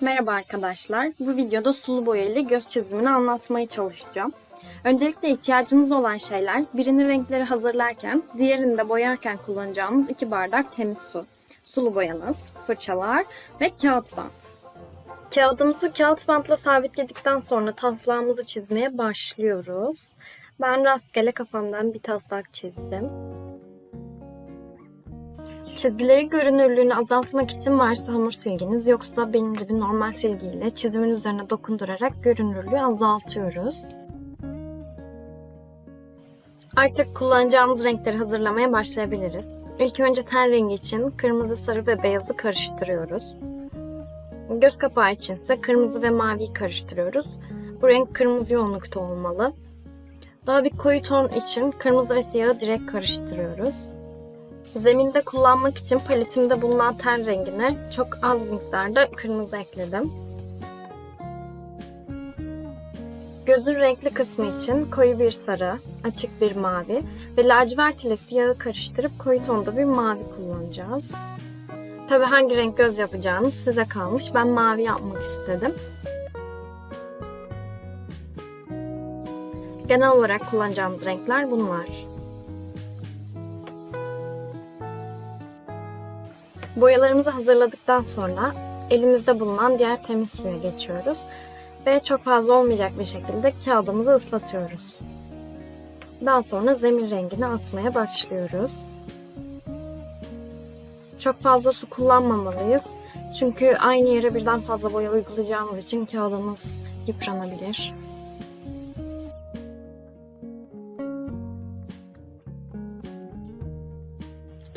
Merhaba arkadaşlar. Bu videoda sulu boya ile göz çizimini anlatmaya çalışacağım. Öncelikle ihtiyacınız olan şeyler birini renkleri hazırlarken, diğerini de boyarken kullanacağımız iki bardak temiz su, sulu boyanız, fırçalar ve kağıt bant. Kağıdımızı kağıt bantla sabitledikten sonra taslağımızı çizmeye başlıyoruz. Ben rastgele kafamdan bir taslak çizdim. Çizgileri görünürlüğünü azaltmak için varsa hamur silginiz yoksa benim gibi normal silgiyle çizimin üzerine dokundurarak görünürlüğü azaltıyoruz. Artık kullanacağımız renkleri hazırlamaya başlayabiliriz. İlk önce ten rengi için kırmızı, sarı ve beyazı karıştırıyoruz. Göz kapağı için ise kırmızı ve maviyi karıştırıyoruz. Bu renk kırmızı yoğunlukta olmalı. Daha bir koyu ton için kırmızı ve siyahı direkt karıştırıyoruz. Zeminde kullanmak için paletimde bulunan ten rengine çok az miktarda kırmızı ekledim. Gözün renkli kısmı için koyu bir sarı, açık bir mavi ve lacivert ile siyahı karıştırıp koyu tonda bir mavi kullanacağız. Tabi hangi renk göz yapacağınız size kalmış. Ben mavi yapmak istedim. Genel olarak kullanacağımız renkler bunlar. Boyalarımızı hazırladıktan sonra elimizde bulunan diğer temiz suya geçiyoruz ve çok fazla olmayacak bir şekilde kağıdımızı ıslatıyoruz. Daha sonra zemin rengini atmaya başlıyoruz. Çok fazla su kullanmamalıyız. Çünkü aynı yere birden fazla boya uygulayacağımız için kağıdımız yıpranabilir.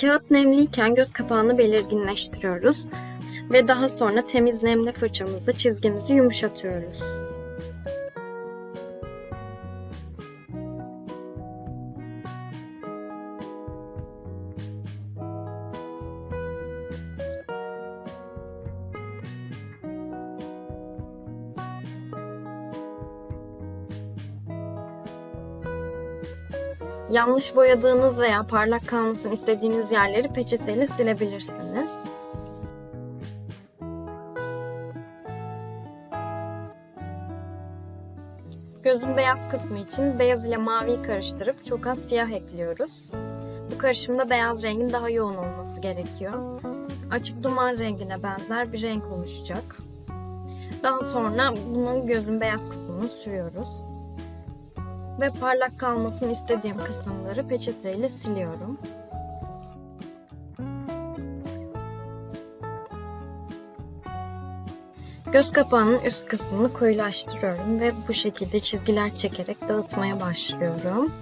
Kağıt nemliyken göz kapağını belirginleştiriyoruz ve daha sonra temiz nemli fırçamızı çizgimizi yumuşatıyoruz. Yanlış boyadığınız veya parlak kalmasını istediğiniz yerleri peçeteyle silebilirsiniz. Gözün beyaz kısmı için beyaz ile maviyi karıştırıp çok az siyah ekliyoruz. Bu karışımda beyaz rengin daha yoğun olması gerekiyor. Açık duman rengine benzer bir renk oluşacak. Daha sonra bunun gözün beyaz kısmını sürüyoruz ve parlak kalmasını istediğim kısımları peçeteyle siliyorum. Göz kapağının üst kısmını koyulaştırıyorum ve bu şekilde çizgiler çekerek dağıtmaya başlıyorum.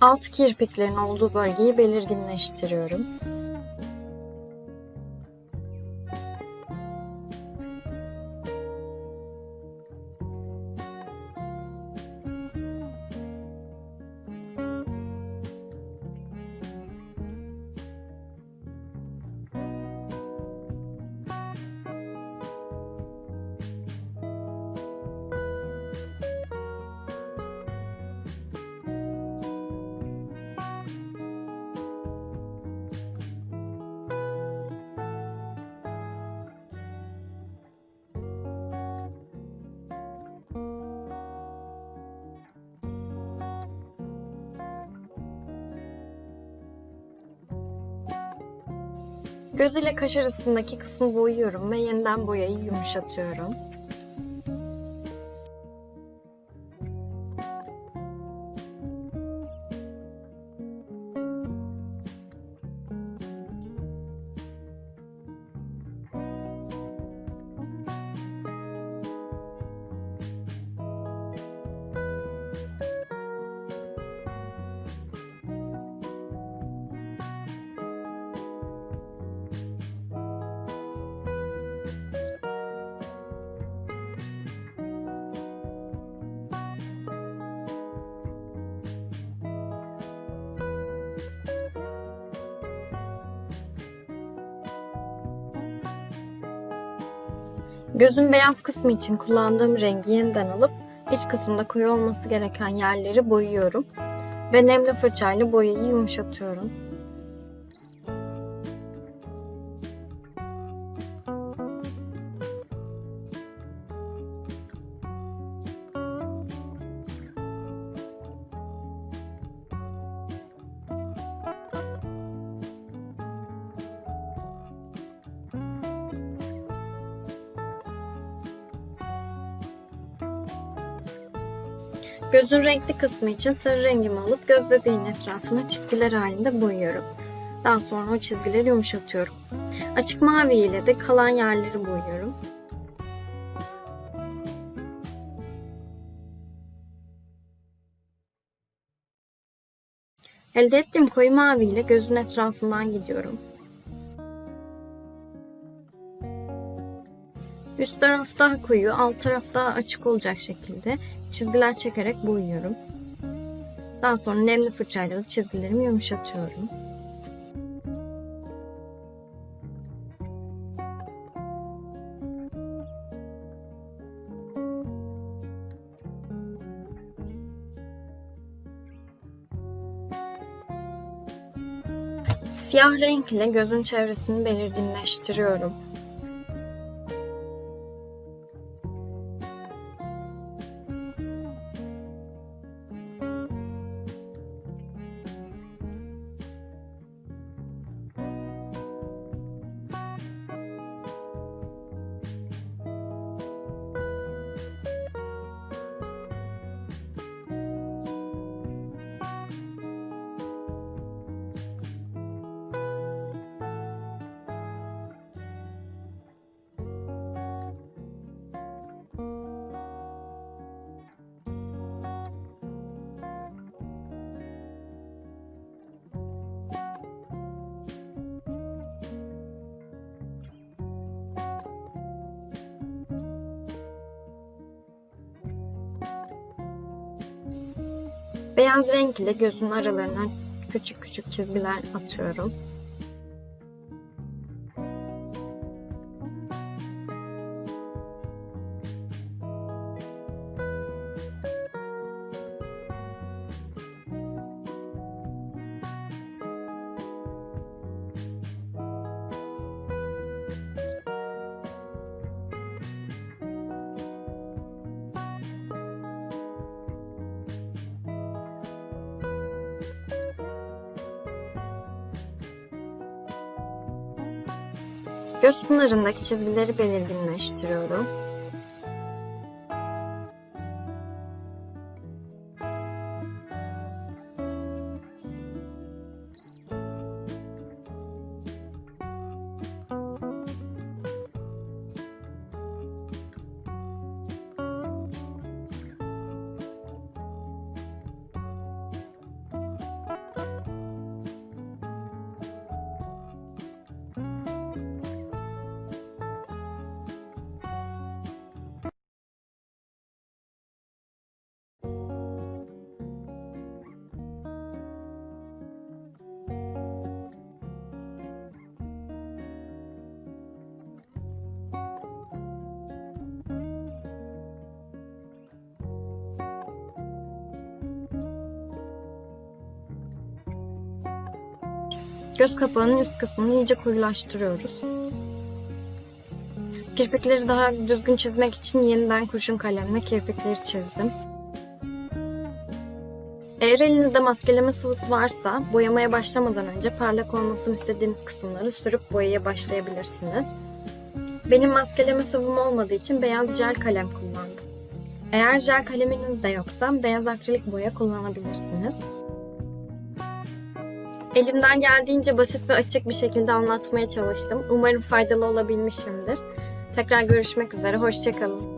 Alt kirpiklerin olduğu bölgeyi belirginleştiriyorum. Göz ile kaş arasındaki kısmı boyuyorum ve yeniden boyayı yumuşatıyorum. Gözün beyaz kısmı için kullandığım rengi yeniden alıp iç kısımda koyu olması gereken yerleri boyuyorum ve nemli fırçayla boyayı yumuşatıyorum. Gözün renkli kısmı için sarı rengimi alıp göz bebeğinin etrafına çizgiler halinde boyuyorum. Daha sonra o çizgileri yumuşatıyorum. Açık mavi ile de kalan yerleri boyuyorum. Elde ettiğim koyu mavi ile gözün etrafından gidiyorum. Üst taraf daha koyu, alt taraf daha açık olacak şekilde çizgiler çekerek boyuyorum. Daha sonra nemli fırçayla da çizgilerimi yumuşatıyorum. Siyah renk ile gözün çevresini belirginleştiriyorum. Beyaz renk ile gözün aralarına küçük küçük çizgiler atıyorum. Göz pınarındaki çizgileri belirginleştiriyorum. Göz kapağının üst kısmını iyice koyulaştırıyoruz. Kirpikleri daha düzgün çizmek için yeniden kurşun kalemle kirpikleri çizdim. Eğer elinizde maskeleme sıvısı varsa boyamaya başlamadan önce parlak olmasını istediğiniz kısımları sürüp boyaya başlayabilirsiniz. Benim maskeleme sıvım olmadığı için beyaz jel kalem kullandım. Eğer jel kaleminiz de yoksa beyaz akrilik boya kullanabilirsiniz. Elimden geldiğince basit ve açık bir şekilde anlatmaya çalıştım. Umarım faydalı olabilmişimdir. Tekrar görüşmek üzere, hoşçakalın.